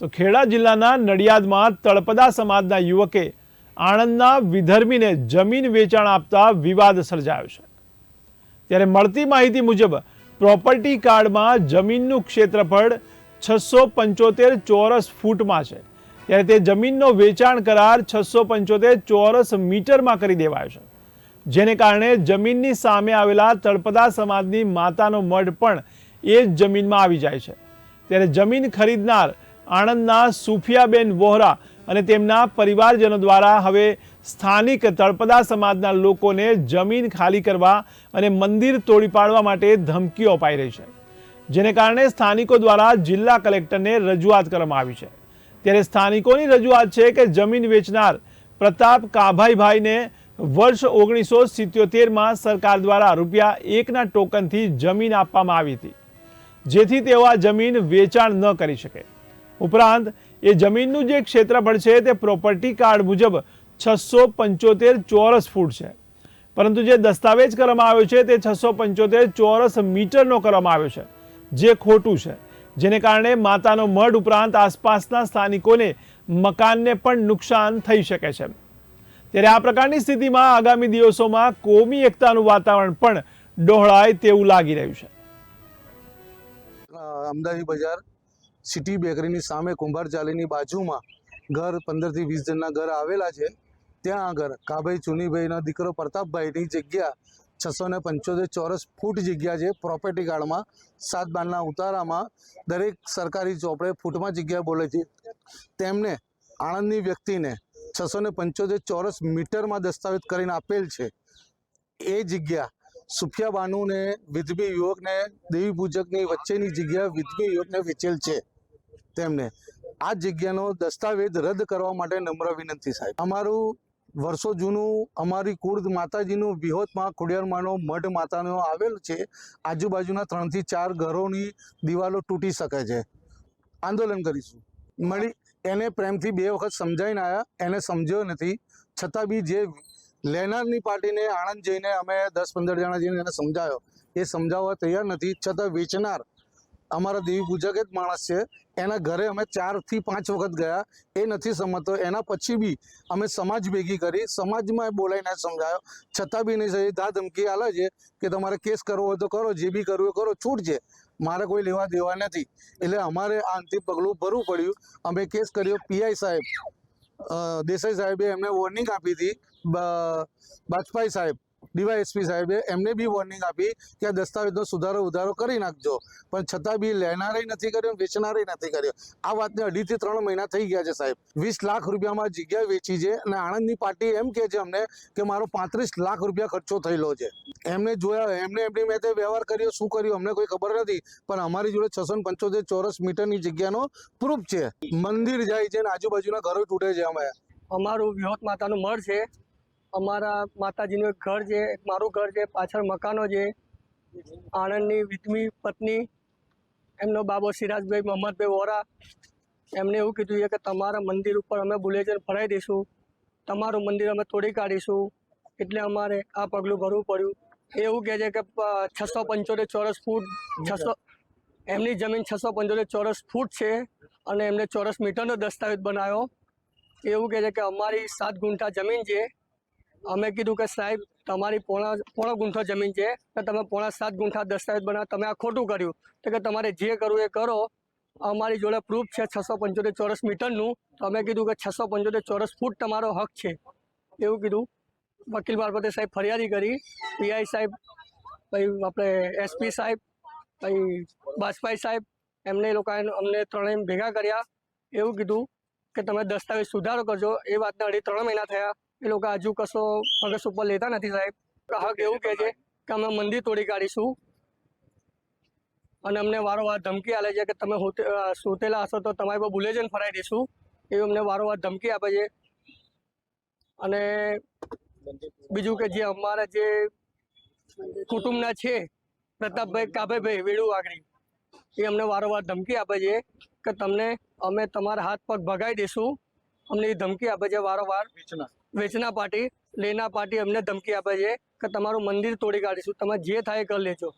તો ખેડા જિલ્લાના નડિયાદમાં તળપદા સમાજના યુવકે આણંદના વિધર્મીને જમીન વેચાણ આપતા વિવાદ સર્જાયો છે. ત્યારે મળતી માહિતી મુજબ પ્રોપર્ટી કાર્ડમાં જમીનનું ક્ષેત્રફળ છસો પંચોતેર ચોરસ ફૂટમાં છે. ત્યારે તે જમીનનો વેચાણ કરાર છસો પંચોતેર ચોરસ મીટરમાં કરી દેવાયો છે. જેને કારણે જમીનની સામે આવેલા તળપદા સમાજની માતાનો મઢ પણ એ જ જમીનમાં આવી જાય છે. ત્યારે જમીન ખરીદનાર આણંદના સુફિયાબેન વોહરા અને તેમના પરિવારજનો દ્વારા હવે સ્થાનિક તળપદા સમાજના લોકોને જમીન ખાલી કરવા અને મંદિર તોડી પાડવા માટે ધમકીઓ અપાઈ રહી છે. જેને કારણે સ્થાનિકો દ્વારા જિલ્લા કલેક્ટરને રજૂઆત કરવામાં આવી છે. ત્યારે સ્થાનિકોની રજૂઆત છે કે જમીન વેચનાર પ્રતાપ કાભાઈભાઈને વર્ષ ઓગણીસો સિત્યોતેરમાં સરકાર દ્વારા રૂપિયા એકના ટોકનથી જમીન આપવામાં આવી હતી. જેથી તેઓ આ જમીન વેચાણ ન કરી શકે. ઉપરાંત એ જમીનનું જે ક્ષેત્રફળ છે તે પ્રોપર્ટી કાર્ડ મુજબ છસો પંચોતેર ચોરસ ફૂટ છે. પરંતુ જે દસ્તાવેજ કરવામાં આવ્યો છે તે છસો પંચોતેર ચોરસ મીટરનો કરવામાં આવ્યો છે જે ખોટું છે. જેને કારણે માતાનો મઢ ઉપરાંત આસપાસના સ્થાનિકોને મકાનને પણ નુકસાન થઈ શકે છે. ત્યારે આ પ્રકારની સ્થિતિમાં આગામી દિવસોમાં કોમી એકતાનું વાતાવરણ પણ ડહોળાય તેવું લાગી રહ્યું છે. અ, બજાર સિટી બેકરીની સામે કુંભારચાલીની બાજુમાં ઘર પંદરથી વીસ જણના ઘર આવેલા છે. ત્યાં આગળ કાભાઈ ચુનીભાઈનો દીકરો પ્રતાપભાઈની જગ્યા છસો ને પંચોતેર ચોરસ ફૂટ જગ્યા છે. પ્રોપર્ટી કાર્ડમાં સાત બારના ઉતારામાં દરેક સરકારી ચોપડે ફૂટમાં જગ્યા બોલે છે. તેમને આણંદની વ્યક્તિને છસો ને પંચોતેર ચોરસ મીટરમાં દસ્તાવેજ કરીને આપેલ છે. એ જગ્યા સુફિયા બાનુને વિધવી યુવકને, દેવી પૂજકની વચ્ચેની જગ્યા વિધવી યુવકને વેચેલ છે. તેમને આ જગ્યાનો દસ્તાવેજ રદ કરવા માટે નમ્ર વિનંતી સાહેબ. અમારું વર્ષો જૂનું અમારી કુર્દ માતાજીનું વિહોતમાં ખોડિયારમાંનો મઢ માતાનો આવેલ છે. આજુબાજુના ત્રણથી ચાર ઘરોની દિવાલો તૂટી શકે છે. આંદોલન કરીશું. મળી એને પ્રેમથી બે વખત સમજાવીને આવ્યા એને સમજ્યો નથી. છતાં બી જે લેનારની પાર્ટીને આણંદ જઈને અમે દસ પંદર જણા જઈને એને સમજાયો. એ સમજાવવા તૈયાર નથી. છતાં વેચનાર અમારા દેવી પૂજક જ માણસ છે. એના ઘરે અમે ચારથી પાંચ વખત ગયા. એ નથી સમજતો. એના પછી બી અમે સમાજ ભેગી કરી, સમાજમાં બોલાવીને સમજાયો. છતાં બી નહીં સહી ધા ધમકી આલે છે કે તમારે કેસ કરવો હોય તો કરો, જે બી કરવું કરો, છૂટ છે. મારે કોઈ લેવા દેવા નથી. એટલે અમારે આ અંતિમ પગલું ભરવું પડ્યું. અમે કેસ કર્યો. પીઆઈ સાહેબ દેસાઈ સાહેબે એમને વોર્નિંગ આપી હતી. બાજપાઈ સાહેબ. ડીવાયએસપી સાહેબે એમને બી વોર્નિંગ આપી કે આ દસ્તાવેજનો સુધારો ઉધારો કરી નાખજો. પણ છતાં બી લેનારે નથી કર્યો વેચનારે નથી કર્યો. આ વાતને અઢીથી ત્રણ મહિના થઈ ગયા છે સાહેબ. વીસ લાખ રૂપિયામાં જગ્યા વેચી છે અને આણંદની પાર્ટી એમ કહે છે અમને કે મારો પાંત્રીસ લાખ રૂપિયા ખર્ચો થયેલો છે. એમને જોયા, એમને એમની મેં વ્યવહાર કર્યો, શું કર્યું અમને કોઈ ખબર નથી. પણ અમારી જોડે છસો પંચોતેર ચોરસ મીટરની જગ્યાનો પ્રૂફ છે. મંદિર જાય છે અને આજુબાજુના ઘરો તૂટે છે અમે. અમારું વિહોત માતાનું મઢ છે. અમારા માતાજીનું એક ઘર છે, એક મારું ઘર છે, પાછળ મકાનો છે. આણંદની વિધમી પત્ની, એમનો બાબો સિરાજભાઈ મોહમ્મદભાઈ વોરા. એમને એવું કીધું છે કે તમારા મંદિર ઉપર અમે બુલેજર ફરાઈ દઈશું. તમારું મંદિર અમે તોડી કાઢીશું. એટલે અમારે આ પગલું ભરવું પડ્યું. એવું કહે છે કે છસો પંચોતેર ચોરસ ફૂટ છસો એમની જમીન છસો પંચોતેર ચોરસ ફૂટ છે અને એમને ચોરસ મીટરનો દસ્તાવેજ બનાવ્યો. એવું કહે છે કે અમારી સાત ગુંઠા જમીન છે. અમે કીધું કે સાહેબ, તમારી પોણા પોણો ગુંઠો જમીન છે, તો તમે પોણા સાત ગુંઠા દસ્તાવેજ બનાવ, તમે આ ખોટું કર્યું. તો કે તમારે જે કરવું એ કરો. અમારી જોડે પ્રૂફ છે છસો પંચોતેર ચોરસ મીટરનું. તો અમે કીધું કે છસો પંચોતેર ચોરસ ફૂટ તમારો હક છે. એવું કીધું. વકીલ મારફતે સાહેબ ફરિયાદી કરી. પીઆઈ સાહેબ, પછી આપણે એસપી સાહેબ, પછી બાજપાઈ સાહેબ, એમને એ લોકોએ અમને ત્રણેય ભેગા કર્યા. એવું કીધું કે તમે દસ્તાવેજ સુધારો કરજો. એ વાતના અઢી ત્રણ મહિના થયા. એ લોકો હજુ કશો પગસ ઉપર લેતા નથી સાહેબ. ગ્રાહક એવું કહે છે કે અમે મંદિર તોડી કાઢીશું. અને અમને વારંવાર ધમકી આપે છે કે તમે સુતેલા હશો તો તમારી પર બુલેજન ફરાઈ દઈશું. એવી અમને વારંવાર ધમકી આપે છે. અને બીજું કે જે અમારા જે કુટુંબના છે, પ્રતાપભાઈ કાભેભાઈ, વેડુ વાગડી એ અમને વારંવાર ધમકી આપે છે કે તમને અમે તમારા હાથ પગ ભગાઈ દઈશું. અમને એ ધમકી આપે છે વારંવાર. વેચના પાર્ટી, લેના પાર્ટી અમને ધમકી આપે છે કે તમારું મંદિર તોડી કાઢીશું. તમે જે થાય કરી લેજો.